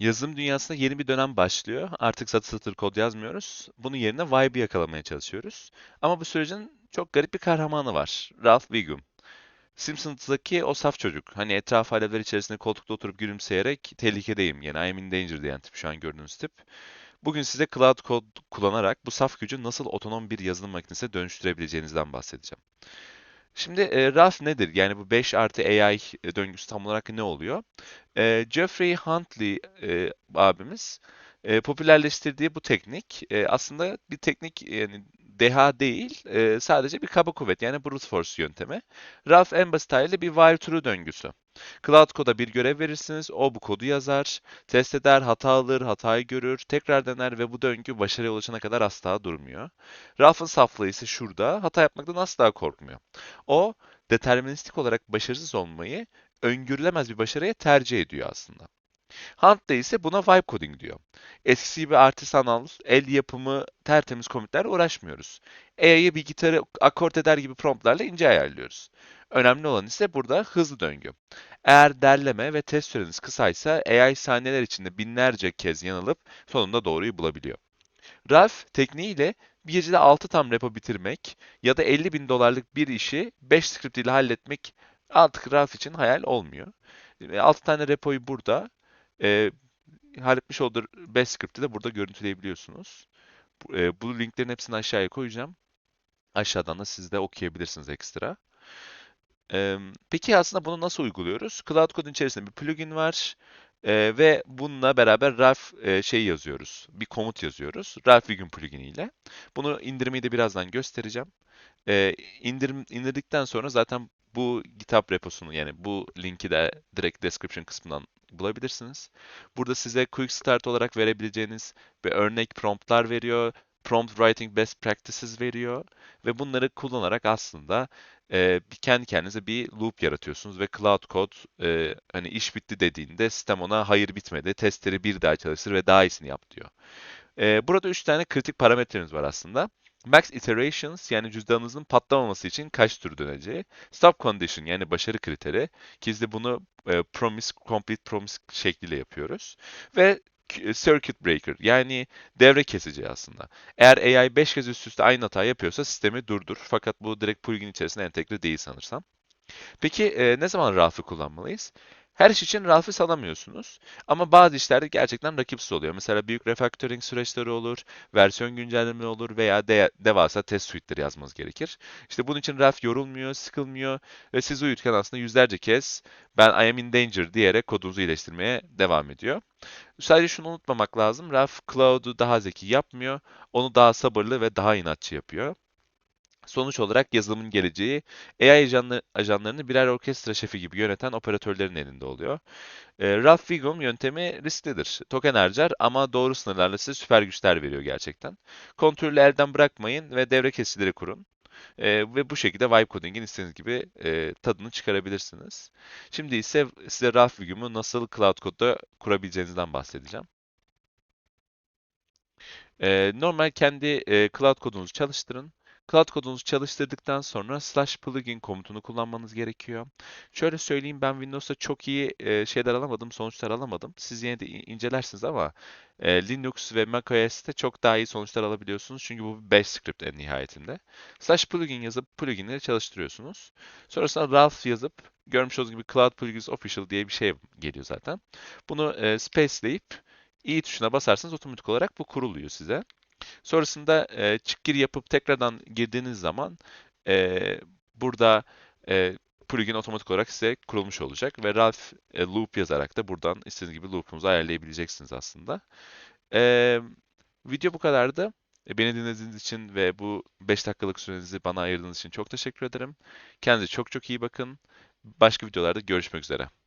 Yazılım dünyasında yeni bir dönem başlıyor. Artık satır satır kod yazmıyoruz. Bunun yerine vibe'ı yakalamaya çalışıyoruz. Ama bu sürecin çok garip bir kahramanı var. Ralph Wiggum. Simpsons'daki o saf çocuk. Hani etraf alevler içerisinde koltukta oturup gülümseyerek tehlikedeyim. Yani I'm in danger diyen tip şu an gördüğünüz tip. Bugün size Cloud Code kullanarak bu saf gücü nasıl otonom bir yazılım makinesine dönüştürebileceğinizden bahsedeceğim. Şimdi e, RAF nedir? Yani bu 5 artı AI döngüsü tam olarak ne oluyor? E, Geoffrey Huntley e, abimiz e, popülerleştirdiği bu teknik e, aslında bir teknik yani deha değil, e, sadece bir kaba kuvvet yani brute force yöntemi. RAF en basit haliyle bir while true döngüsü. Cloud Code'a bir görev verirsiniz, o bu kodu yazar, test eder, hata alır, hatayı görür, tekrar dener ve bu döngü başarıya ulaşana kadar asla durmuyor. Ralph'ın saflığı ise şurada, hata yapmaktan asla korkmuyor. O, deterministik olarak başarısız olmayı öngörülemez bir başarıya tercih ediyor aslında. Hunt da ise buna vibe coding diyor. Eskisi gibi artisanal, el yapımı, tertemiz komutlarla uğraşmıyoruz. AI'ye bir gitarı akort eder gibi promptlarla ince ayarlıyoruz. Önemli olan ise burada hızlı döngü. Eğer derleme ve test süreniz kısaysa AI saniyeler içinde binlerce kez yanılıp sonunda doğruyu bulabiliyor. Ralph tekniğiyle bir gecede 6 tam repo bitirmek ya da 50 bin dolarlık bir işi 5 script ile halletmek artık Ralph için hayal olmuyor. 6 tane repoyu burada e, halletmiş olduğu 5 script'i de burada görüntüleyebiliyorsunuz. E, bu linklerin hepsini aşağıya koyacağım. Aşağıdan da siz de okuyabilirsiniz ekstra. E, peki aslında bunu nasıl uyguluyoruz? Cloud Code'un içerisinde bir plugin var. E, ve bununla beraber Ralph e, şey yazıyoruz. Bir komut yazıyoruz. Ralph Wiggum plugin ile. Bunu indirmeyi de birazdan göstereceğim. E, indir, indirdikten sonra zaten bu GitHub reposunu yani bu linki de direkt description kısmından bulabilirsiniz. Burada size quick start olarak verebileceğiniz bir örnek promptlar veriyor. Prompt writing best practices veriyor ve bunları kullanarak aslında e, kendi kendinize bir loop yaratıyorsunuz ve Cloud Code hani iş bitti dediğinde sistem ona hayır bitmedi, testleri bir daha çalıştır ve daha iyisini yap diyor. Burada üç tane kritik parametremiz var aslında. Max iterations yani cüzdanınızın patlamaması için kaç tur döneceği. Stop condition yani başarı kriteri ki biz de bunu e, promise, complete promise şekliyle yapıyoruz. Ve circuit breaker yani devre kesici aslında. Eğer AI 5 kez üst üste aynı hata yapıyorsa sistemi durdur. Fakat bu direkt plugin içerisinde entegre değil sanırsam. Peki e, ne zaman Ralph'ı kullanmalıyız? Her iş için Ralph'ı salamıyorsunuz. Ama bazı işlerde gerçekten rakipsiz oluyor. Mesela büyük refactoring süreçleri olur, versiyon güncellemeleri olur veya de devasa test suite'leri yazmanız gerekir. İşte bunun için Ralph yorulmuyor, sıkılmıyor ve siz uyurken aslında yüzlerce kez ben I am in danger diyerek kodunuzu iyileştirmeye devam ediyor. Sadece şunu unutmamak lazım. Ralph Cloud'u daha zeki yapmıyor. Onu daha sabırlı ve daha inatçı yapıyor. Sonuç olarak yazılımın geleceği AI ajanlı, ajanlarını birer orkestra şefi gibi yöneten operatörlerin elinde oluyor. E, Ralph Wiggum yöntemi risklidir. Token harcar ama doğru sınırlarla size süper güçler veriyor gerçekten. Kontrolü elden bırakmayın ve devre kesicileri kurun. E, ve bu şekilde vibe coding'in istediğiniz gibi e, tadını çıkarabilirsiniz. Şimdi ise size Ralph Wiggum'u nasıl Cloud Code'da kurabileceğinizden bahsedeceğim. E, normal kendi e, Cloud kodunuzu çalıştırın. Cloud kodunuzu çalıştırdıktan sonra slash plugin komutunu kullanmanız gerekiyor. Şöyle söyleyeyim ben Windows'ta çok iyi e, şeyler alamadım, sonuçlar alamadım. Siz yine de incelersiniz ama e, Linux ve macOS'te çok daha iyi sonuçlar alabiliyorsunuz. Çünkü bu bir bash script en nihayetinde. Slash plugin yazıp pluginleri çalıştırıyorsunuz. Sonrasında Ralph yazıp görmüş olduğunuz gibi Cloud Plugins Official diye bir şey geliyor zaten. Bunu e, spaceleyip i tuşuna basarsanız otomatik olarak bu kuruluyor size. Sonrasında e, çık gir yapıp tekrardan girdiğiniz zaman e, burada e, plugin otomatik olarak size kurulmuş olacak ve Ralph e, loop yazarak da buradan istediğiniz gibi loop'unuzu ayarlayabileceksiniz aslında. E, video bu kadardı. E, beni dinlediğiniz için ve bu 5 dakikalık sürenizi bana ayırdığınız için çok teşekkür ederim. Kendinize çok çok iyi bakın. Başka videolarda görüşmek üzere.